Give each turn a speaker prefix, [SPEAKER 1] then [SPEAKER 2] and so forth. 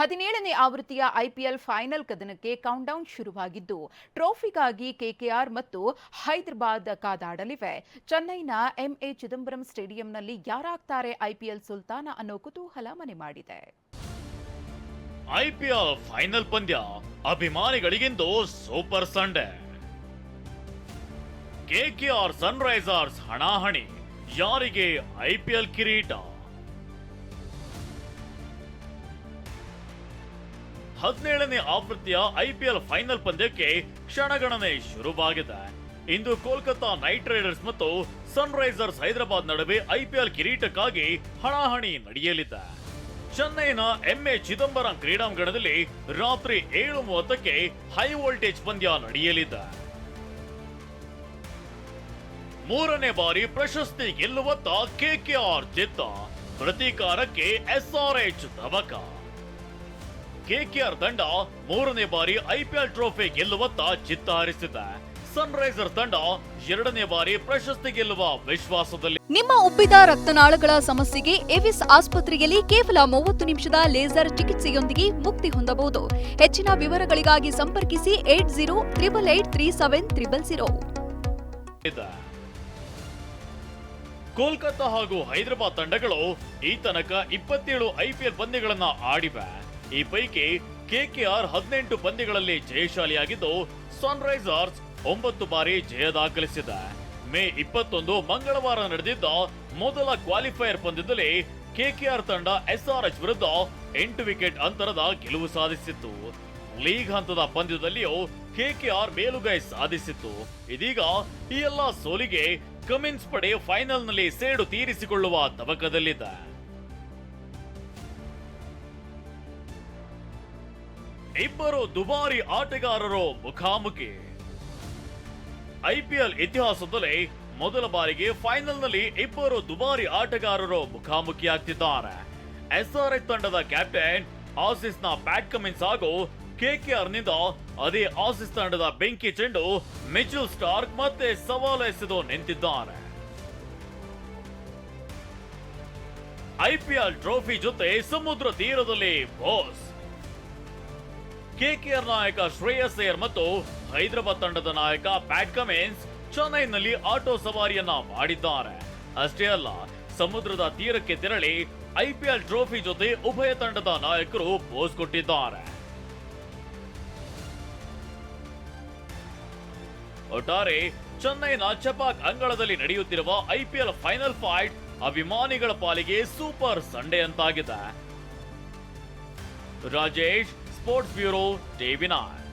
[SPEAKER 1] ಹದಿನೇಳನೇ ಆವೃತ್ತಿಯ IPL final ಕದನಕ್ಕೆ countdown ಶುರುವಾಗಿದ್ದು, ಟ್ರೋಫಿಗಾಗಿ ಕೆಕೆಆರ್ ಮತ್ತು ಹೈದರಾಬಾದ್ ಕಾದಾಡಲಿವೆ. ಚೆನ್ನೈನ ಎಂಎ ಚಿದಂಬರಂ ಸ್ಟೇಡಿಯಂನಲ್ಲಿ ಯಾರಾಗ್ತಾರೆ ಐಪಿಎಲ್ ಸುಲ್ತಾನ ಅನ್ನೋ ಕುತೂಹಲ ಮನೆ ಮಾಡಿದೆ.
[SPEAKER 2] ಐಪಿಎಲ್ ಫೈನಲ್ ಪಂದ್ಯ ಅಭಿಮಾನಿಗಳಿಗಿಂದು ಸೂಪರ್ ಸಂಡೇ. ಕೆಕೆಆರ್ ಸನ್ರೈಸರ್ಸ್ ಹಣಾಹಣಿ, ಯಾರಿಗೆ ಐಪಿಎಲ್ ಕಿರೀಟ? ಹದಿನೇಳನೇ ಆವೃತ್ತಿಯ ಐಪಿಎಲ್ ಫೈನಲ್ ಪಂದ್ಯಕ್ಕೆ ಕ್ಷಣಗಣನೆ ಶುರುವಾಗಿದೆ. ಇಂದು ಕೋಲ್ಕತ್ತಾ ನೈಟ್ ರೈಡರ್ಸ್ ಮತ್ತು ಸನ್ರೈಸರ್ಸ್ ಹೈದರಾಬಾದ್ ನಡುವೆ ಐಪಿಎಲ್ ಕಿರೀಟಕ್ಕಾಗಿ ಹಣಾಹಣಿ ನಡೆಯಲಿದೆ. ಚೆನ್ನೈನ ಎಂಎ ಚಿದಂಬರಂ ಕ್ರೀಡಾಂಗಣದಲ್ಲಿ ರಾತ್ರಿ ಏಳು ಮೂವತ್ತಕ್ಕೆ ಹೈ ವೋಲ್ಟೇಜ್ ಪಂದ್ಯ ನಡೆಯಲಿದೆ. ಮೂರನೇ ಬಾರಿ ಪ್ರಶಸ್ತಿ ಗೆಲ್ಲುವತ್ತ ಕೆಕೆಆರ್ ಚಿತ್ತ ಪ್ರತೀಕಾರಕ್ಕೆ ಎಸ್ಆರ್ಎಚ್ ಧಬಕ ಕೆಕೆಆರ್ ತಂಡ ಮೂರನೇ ಬಾರಿ ಐಪಿಎಲ್ ಟ್ರೋಫಿ ಗೆಲ್ಲುವತ್ತ ಚಿತ್ತ ಹರಿಸಿದೆ. ಸನ್ರೈಸರ್ ತಂಡ ಎರಡನೇ ಬಾರಿ ಪ್ರಶಸ್ತಿ ಗೆಲ್ಲುವ ವಿಶ್ವಾಸದಲ್ಲಿ
[SPEAKER 3] ನಿಮ್ಮ ಉಬ್ಬಿದ ರಕ್ತನಾಳಗಳ ಸಮಸ್ಯೆಗೆ ಎವಿಸ್ ಆಸ್ಪತ್ರೆಯಲ್ಲಿ ಕೇವಲ ಮೂವತ್ತು ನಿಮಿಷದ ಲೇಸರ್ ಚಿಕಿತ್ಸೆಯೊಂದಿಗೆ ಮುಕ್ತಿ ಹೊಂದಬಹುದು. ಹೆಚ್ಚಿನ ವಿವರಗಳಿಗಾಗಿ ಸಂಪರ್ಕಿಸಿ eight zero triple eight three seven triple zero.
[SPEAKER 2] Kolkata Kolkata ಹಾಗೂ ಹೈದರಾಬಾದ್ ತಂಡಗಳು ಈ ತನಕ ಇಪ್ಪತ್ತೇಳು ಐಪಿಎಲ್ ಪಂದ್ಯಗಳನ್ನು ಆಡಿವೆ. ಈ ಪೈಕಿ ಕೆಕೆಆರ್ ಹದಿನೆಂಟು ಪಂದ್ಯಗಳಲ್ಲಿ ಜಯಶಾಲಿಯಾಗಿದ್ದು ಸನ್ರೈಸರ್ಸ್ ಒಂಬತ್ತು ಬಾರಿ ಜಯ ದಾಖಲಿಸಿದೆ. ಮೇ ಇಪ್ಪತ್ತೊಂದು ಮಂಗಳವಾರ ನಡೆದಿದ್ದ ಮೊದಲ ಕ್ವಾಲಿಫೈಯರ್ ಪಂದ್ಯದಲ್ಲಿ ಕೆಕೆಆರ್ ತಂಡ ಎಸ್ಆರ್ಎಚ್ ವಿರುದ್ಧ ಎಂಟು ವಿಕೆಟ್ ಅಂತರದ ಗೆಲುವು ಸಾಧಿಸಿತ್ತು. ಲೀಗ್ ಹಂತದ ಪಂದ್ಯದಲ್ಲಿಯೂ ಕೆಕೆಆರ್ ಮೇಲುಗೈ ಸಾಧಿಸಿತ್ತು. ಇದೀಗ ಈ ಎಲ್ಲಾ ಸೋಲಿಗೆ ಕಮಿನ್ಸ್ ಪಡೆ ಫೈನಲ್ನಲ್ಲಿ ಸೇಡು ತೀರಿಸಿಕೊಳ್ಳುವ ತಬಕದಲ್ಲಿದೆ ಇಬ್ಬರು ದುಬಾರಿ ಆಟಗಾರರು ಮುಖಾಮುಖಿ. ಐಪಿಎಲ್ ಇತಿಹಾಸದಲ್ಲಿ ಮೊದಲ ಬಾರಿಗೆ ಫೈನಲ್ನಲ್ಲಿ ಇಬ್ಬರು ದುಬಾರಿ ಆಟಗಾರರು ಮುಖಾಮುಖಿಯಾಗ್ತಿದ್ದಾರೆ. ಎಸ್ಆರ್ಎಚ್ ತಂಡದ ಕ್ಯಾಪ್ಟನ್ ಆಸಿಸ್ನ ಪ್ಯಾಟ್ ಕಮಿನ್ಸ್ ಹಾಗೂ ಕೆಕೆಆರ್ನಿಂದ ಅದೇ ಆಸಿಸ್ ತಂಡದ ಬೆಂಕಿ ಚೆಂಡು ಮಿಚುಲ್ ಸ್ಟಾರ್ಕ್ ಮತ್ತೆ ಸವಾಲು ಎಸೆದು ನಿಂತಿದ್ದಾರೆ. ಐಪಿಎಲ್ ಟ್ರೋಫಿ ಜೊತೆ ಸಮುದ್ರ ತೀರದಲ್ಲಿ ಬಾಸ್ ಕೆಕೆಆರ್ ನಾಯಕ ಶ್ರೇಯಸ್ ಅಯ್ಯರ್ ಮತ್ತು ಹೈದರಾಬಾದ್ ತಂಡದ ನಾಯಕ ಪ್ಯಾಟ್ ಕಮೆನ್ಸ್ ಚೆನ್ನೈನಲ್ಲಿ ಆಟೋ ಸವಾರಿಯನ್ನ ಮಾಡಿದ್ದಾರೆ. ಅಷ್ಟೇ ಅಲ್ಲ, ಸಮುದ್ರದ ತೀರಕ್ಕೆ ತೆರಳಿ ಐಪಿಎಲ್ ಟ್ರೋಫಿ ಜೊತೆ ಉಭಯ ತಂಡದ ನಾಯಕರು ಪೋಸ್ ಕೊಟ್ಟಿದ್ದಾರೆ. ಒಟ್ಟಾರೆ, ಚೆನ್ನೈನ ಚಪಾಕ್ ಅಂಗಳದಲ್ಲಿ ನಡೆಯುತ್ತಿರುವ ಐಪಿಎಲ್ ಫೈನಲ್ ಫೈಟ್ ಅಭಿಮಾನಿಗಳ ಪಾಲಿಗೆ super Sunday ಅಂತಾಗಿದೆ. Rajesh Sports Bureau, David Nye.